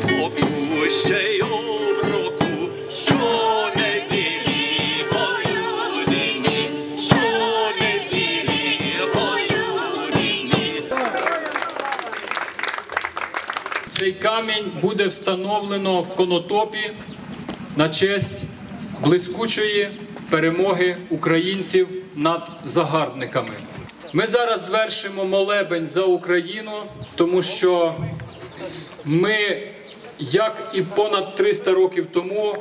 цмоку ще й оброку, що не ділі по що не ділі. Цей камінь буде встановлено в конотопі на честь блискучої перемоги українців над загарбниками. Ми зараз звершимо молебень за Україну, тому що ми, як і понад 300 років тому,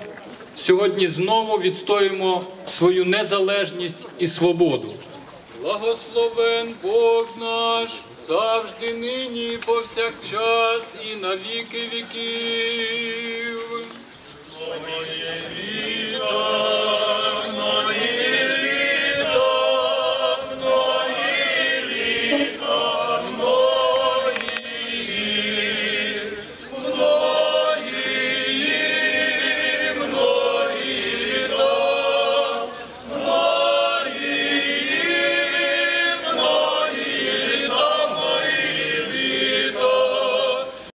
сьогодні знову відстоюємо свою незалежність і свободу. Благословен Бог наш, завжди нині, повсякчас, і на віки віків.